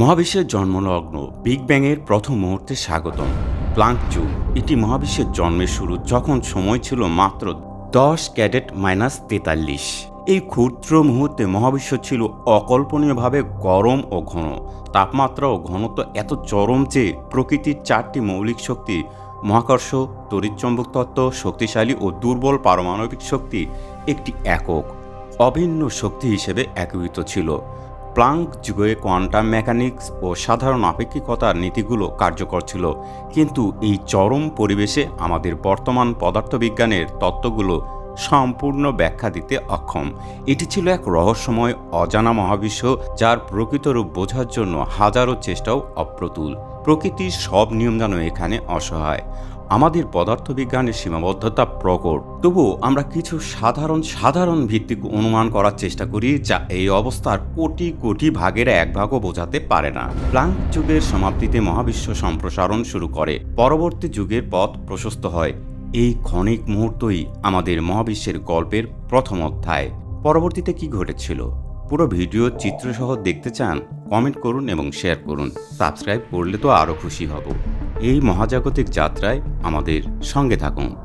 মহাবিশ্বের জন্মলগ্ন বিগ ব্যাংয়ের প্রথম মুহূর্তে স্বাগতম। প্লাঙ্ক যুগ এটি মহাবিশ্বের জন্মের শুরু যখন সময় ছিল মাত্র দশ ক্যাডেট মাইনাস তেতাল্লিশ। এই ক্ষুদ্র মুহূর্তে মহাবিশ্ব ছিল অকল্পনীয়ভাবে গরম ও ঘন। তাপমাত্রা ও ঘনত্ব এত চরম যে প্রকৃতির চারটি মৌলিক শক্তি, মহাকর্ষ তড়িৎচম্বক তত্ত্ব, শক্তিশালী ও দুর্বল পারমাণবিক শক্তি, একটি একক, অভিন্ন শক্তি হিসেবে একীভূত ছিল। প্লাঙ্ক যুগে কোয়ান্টাম মেকানিক্স ও সাধারণ আপেক্ষিকতার নীতিগুলো কার্যকর ছিল, কিন্তু এই চরম পরিবেশে আমাদের বর্তমান পদার্থবিজ্ঞানের তত্ত্বগুলো সম্পূর্ণ ব্যাখ্যা দিতে অক্ষম। এটি ছিল এক রহস্যময়, অজানা মহাবিশ্ব যার প্রকৃত রূপ বোঝার জন্য হাজারো চেষ্টাও অপ্রতুল। প্রকৃতির সব নিয়ম যেন এখানে অসহায়। আমাদের পদার্থবিজ্ঞানের সীমাবদ্ধতা প্রকট। তবুও আমরা কিছু সাধারণ সাধারণ ভিত্তিক অনুমান করার চেষ্টা করি যা এই অবস্থার কোটি কোটি ভাগের এক ভাগও বোঝাতে পারে না। প্লাঙ্ক যুগের সমাপ্তিতে মহাবিশ্ব সম্প্রসারণ শুরু করে। পরবর্তী যুগের পথ প্রশস্ত হয়। এই ক্ষণিক মুহূর্তই আমাদের মহাবিশ্বের গল্পের প্রথম অধ্যায়। পরবর্তীতে কি ঘটেছিল? পুরো ভিডিও চিত্রসহ দেখতে চান, কমেন্ট করুন এবং শেয়ার করুন। সাবস্ক্রাইব করলে তো আরও খুশি হব। এই মহাজাগতিক যাত্রায় আমাদের সঙ্গে থাকুন।